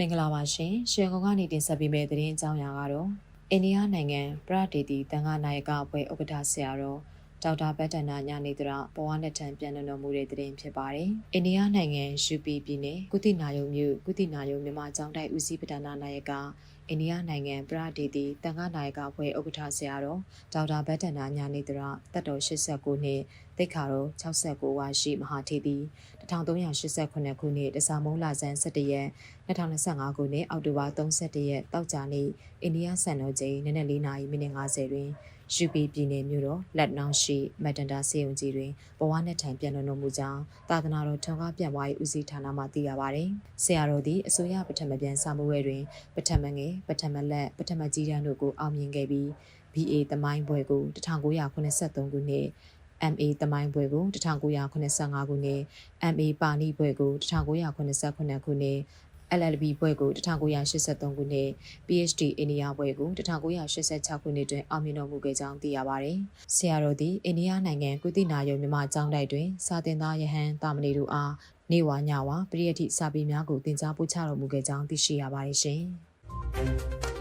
မင်္ဂလာပါရှင်။ရှေကုံကနေတင်ဆက်ပေးမယ့်သတင်းအကြောင်းအရာကတော့အိန္ဒိယနိုင်ငံပရဒေတီတန်ခါနာယကအဖွဲ့ဥက္ကဋ္ဌဆရာတော်ဒေါက်တာဘတ်တနာညနေတရဘဝနဲ့ထံပြန်လည်တော်မူတဲ့သတင်းဖြစ်ပါတယ်။အိန္ဒိယနိုင်ငံ UP ပြည်နယ်ကုတိနာယုံမြို့ကုတိနာယုံမြန်မာကျောင်းတိုက်ဦးစီးပဒနာနာယက အိန္ဒိယနိုင်ငံပရဒေတီတန်ခါနာယကအဖွဲ့ဥက္ကဋ္ဌဆရာတော်ဒေါက်တာဘတ်တနာညနေတရတက်တော်89နှစ်တိတ်ခါတော်69ဝါရှိမဟာထေတီ1389ခုနှစ်တစားမုံလာဇန်17ရက်2025ခုနှစ်အောက်တိုဘာ31ရက်တောက်ကြနေ့အိန္ဒိယစံတော်ချိန်နနက်4နာရီမိနစ်50တွင် UP ပြည်နယ်မြို့တော်လက်နောင်ရှိမက်တန်တာစေယုံကြီးတွင်ဘဝနဲ့ထိုင်ပြန်တော်မူကြောင်းသာသနာတော်ထွန်ကားပြန်ပွားရေးဦးစီးဌာနမှသိရပါသည်။ဆရာတော်သည်အစိုးရပထမပြန်စာမှုဝဲတွင်ပထမငယ်ပထမလက်ပထမကြီးတန်းတို့ကိုအောင်မြင်ခဲ့ပြီး BA သမိုင်းဘွဲကို1983ခုနှစ် MA သမိုင်းဘွဲကို1985ခုနှစ် MA ပါဏိဘွဲကို1989ခုနှစ် LLB ဘွဲကို1983ခုနှစ် PhD အိန္ဒိယဘွဲကို1986ခုနှစ်တွင်အောင်မြင်တော်မူခဲ့ကြောင်းသိရပါသည်။ဆရာတော်သည်အိန္ဒိယနိုင်ငံကုသနာယုံမြမကျောင်းတိုက်တွင်စာသင်သားယဟန်တာမဏေတို့အားနေဝါညဝါပရိယတိစာပေများကိုသင်ကြားပို့ချတော်မူခဲ့ကြောင်းသိရှိရပါတယ်ရှင်။ you